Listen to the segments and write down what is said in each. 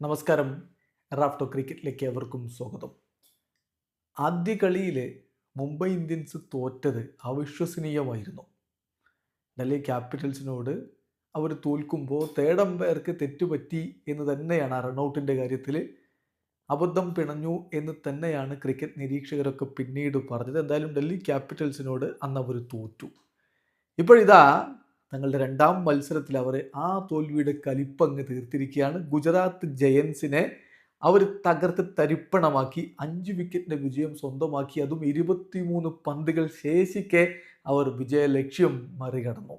നമസ്കാരം. റാഫ്റ്റോ ക്രിക്കറ്റിലേക്ക് എവർക്കും സ്വാഗതം. ആദ്യ കളിയിൽ മുംബൈ ഇന്ത്യൻസ് തോറ്റത് അവിശ്വസനീയമായിരുന്നു. ഡൽഹി ക്യാപിറ്റൽസിനോട് അവർ തോൽക്കുമ്പോൾ തേർഡ് അമ്പയർക്ക് തെറ്റുപറ്റി എന്ന് തന്നെയാണ് ആ റണ്ണൗട്ടിന്റെ കാര്യത്തിൽ അബദ്ധം പിണഞ്ഞു എന്ന് തന്നെയാണ് ക്രിക്കറ്റ് നിരീക്ഷകരൊക്കെ പിന്നീട് പറഞ്ഞത്. എന്തായാലും ഡൽഹി ക്യാപിറ്റൽസിനോട് അന്ന് അവർ തോറ്റു. ഇപ്പോഴിതാ തങ്ങളുടെ രണ്ടാം മത്സരത്തിൽ അവർ ആ തോൽവിയുടെ കലിപ്പങ്ങ് തീർത്തിരിക്കുകയാണ്. ഗുജറാത്ത് ജയൻസിനെ അവർ തകർത്ത് തരിപ്പണമാക്കി. അഞ്ച് വിക്കറ്റിന്റെ വിജയം സ്വന്തമാക്കി. അതും ഇരുപത്തിമൂന്ന് പന്തുകൾ ശേഷിക്കെ അവർ വിജയ ലക്ഷ്യം മറികടന്നു.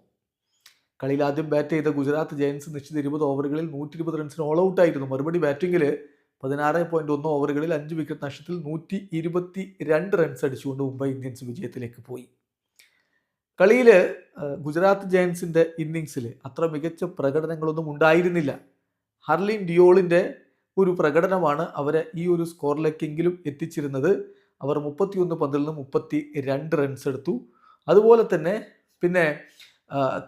കളിയിൽ ആദ്യം ബാറ്റ് ചെയ്ത ഗുജറാത്ത് ജയൻസ് നിശ്ചിത ഇരുപത് ഓവറുകളിൽ നൂറ്റി ഇരുപത് റൺസിന് ഓൾ ഔട്ട് ആയിരുന്നു. മറുപടി ബാറ്റിങ്ങിൽ പതിനാറ് പോയിന്റ് ഒന്ന് ഓവറുകളിൽ അഞ്ച് വിക്കറ്റ് നഷ്ടത്തിൽ നൂറ്റി ഇരുപത്തി രണ്ട് റൺസ് അടിച്ചുകൊണ്ട് മുംബൈ ഇന്ത്യൻസ് വിജയത്തിലേക്ക് പോയി. കളിയിൽ ഗുജറാത്ത് ജയൻസിന്റെ ഇന്നിങ്സിൽ അത്ര മികച്ച പ്രകടനങ്ങളൊന്നും ഉണ്ടായിരുന്നില്ല. ഹർലിൻ ഡിയോളിന്റെ ഒരു പ്രകടനമാണ് അവരെ ഈ ഒരു സ്കോറിലേക്കെങ്കിലും എത്തിച്ചിരുന്നത്. അവർ മുപ്പത്തിയൊന്ന് പന്തിൽ നിന്ന് മുപ്പത്തി രണ്ട് റൺസ് എടുത്തു. അതുപോലെ തന്നെ പിന്നെ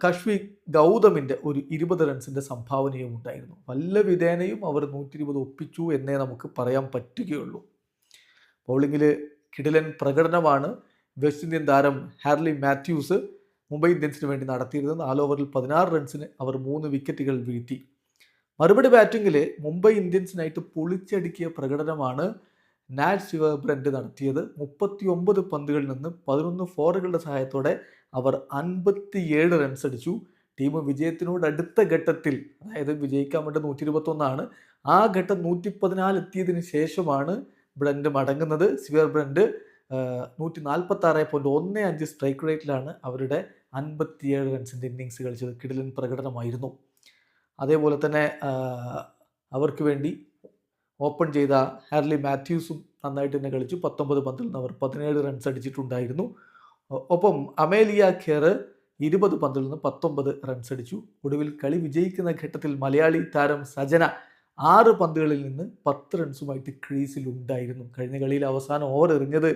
കശ്വി ഗൗതമിന്റെ ഒരു ഇരുപത് റൺസിന്റെ സംഭാവനയും ഉണ്ടായിരുന്നു. വല്ല വിധേനയും അവർ നൂറ്റി ഇരുപത് ഒപ്പിച്ചു എന്നേ നമുക്ക് പറയാൻ പറ്റുകയുള്ളൂ. ബൗളിങ്ങിൽ കിടിലൻ പ്രകടനമാണ്. വെസ്റ്റ് ഇന്ത്യൻ താരം ഹാർലി മാത്യൂസ് മുംബൈ ഇന്ത്യൻസിന് വേണ്ടി നടത്തിയിരുന്നത് നാല് ഓവറിൽ പതിനാറ് റൺസിന് അവർ മൂന്ന് വിക്കറ്റുകൾ വീഴ്ത്തി. മറുപടി ബാറ്റിങ്ങിൽ മുംബൈ ഇന്ത്യൻസിനായിട്ട് പൊളിച്ചടുക്കിയ പ്രകടനമാണ് നാറ്റ് ശിവബ്രൻഡ് നടത്തിയത്. മുപ്പത്തി ഒമ്പത് പന്തുകളിൽ നിന്ന് പതിനൊന്ന് ഫോറുകളുടെ സഹായത്തോടെ അവർ അൻപത്തിയേഴ് റൺസ് അടിച്ചു. ടീം വിജയത്തിനോട് അടുത്ത ഘട്ടത്തിൽ അതായത് വിജയിക്കാൻ വേണ്ടി നൂറ്റി ഇരുപത്തൊന്നാണ് ആ ഘട്ടം നൂറ്റി പതിനാല് എത്തിയതിന് ശേഷമാണ് ബ്രൻഡ് മടങ്ങുന്നത്. സിവർ ബ്രണ്ട് നൂറ്റി നാൽപ്പത്തി ആറ് പോയിന്റ് ഒന്ന് അഞ്ച് സ്ട്രൈക്ക് റേറ്റിലാണ് അവരുടെ അൻപത്തിയേഴ് റൺസിന്റെ ഇന്നിങ്സ് കളിച്ചത്. കിടിലൻ പ്രകടനമായിരുന്നു. അതേപോലെ തന്നെ അവർക്ക് വേണ്ടി ഓപ്പൺ ചെയ്ത ഹാർലി മാത്യൂസും നന്നായിട്ട് തന്നെ കളിച്ചു. പത്തൊമ്പത് പന്തിൽ നിന്ന് അവർ പതിനേഴ് റൺസ് അടിച്ചിട്ടുണ്ടായിരുന്നു. ഒപ്പം അമേലിയ ഖേർ ഇരുപത് പന്തിൽ നിന്ന് പത്തൊമ്പത് റൺസ് അടിച്ചു. ഒടുവിൽ കളി വിജയിക്കുന്ന ഘട്ടത്തിൽ മലയാളി താരം സജന ആറ് പന്തുകളിൽ നിന്ന് പത്ത് റൺസുമായിട്ട് ക്രീസിൽ ഉണ്ടായിരുന്നു. കഴിഞ്ഞ കളിയിൽ അവസാനം ഓവർ എറിഞ്ഞത്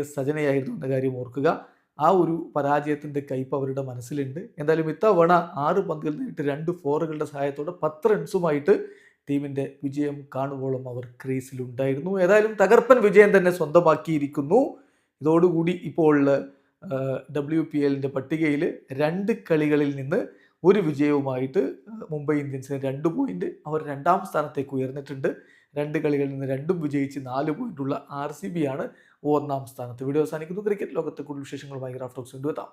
എസ് സജനയായിരുന്നു എന്ന കാര്യം ഓർക്കുക. ആ ഒരു പരാജയത്തിന്റെ കയ്പ് അവരുടെ മനസ്സിലുണ്ട്. എന്തായാലും ഇത്തവണ ആറ് പന്തുകൾ നേരിട്ട് രണ്ട് ഫോറുകളുടെ സഹായത്തോടെ പത്ത് റൺസുമായിട്ട് ടീമിന്റെ വിജയം കാണുവോളം അവർ ക്രീസിലുണ്ടായിരുന്നു ഏതായാലും തകർപ്പൻ വിജയം തന്നെ സ്വന്തമാക്കിയിരിക്കുന്നു. ഇതോടുകൂടി ഇപ്പോൾ ഡബ്ല്യു പി എല്ലിന്റെ പട്ടികയിൽ രണ്ട് കളികളിൽ നിന്ന് ഒരു വിജയവുമായിട്ട് മുംബൈ ഇന്ത്യൻസിന് രണ്ട് പോയിന്റ് അവർ രണ്ടാം സ്ഥാനത്തേക്ക് ഉയർന്നിട്ടുണ്ട്. രണ്ട് കളികളിൽ നിന്ന് രണ്ടും വിജയിച്ച് നാല് പോയിന്റുള്ള ആർ സി ബി ആണ് ഒന്നാം സ്ഥാനത്ത്. വീഡിയോ അവസാനിക്കുന്നു. ക്രിക്കറ്റ് ലോകത്തെ കൂടുതൽ വിശേഷങ്ങളുമായി ഗ്രാഫ്റ്റോക്സ് കൊണ്ടുവെത്താം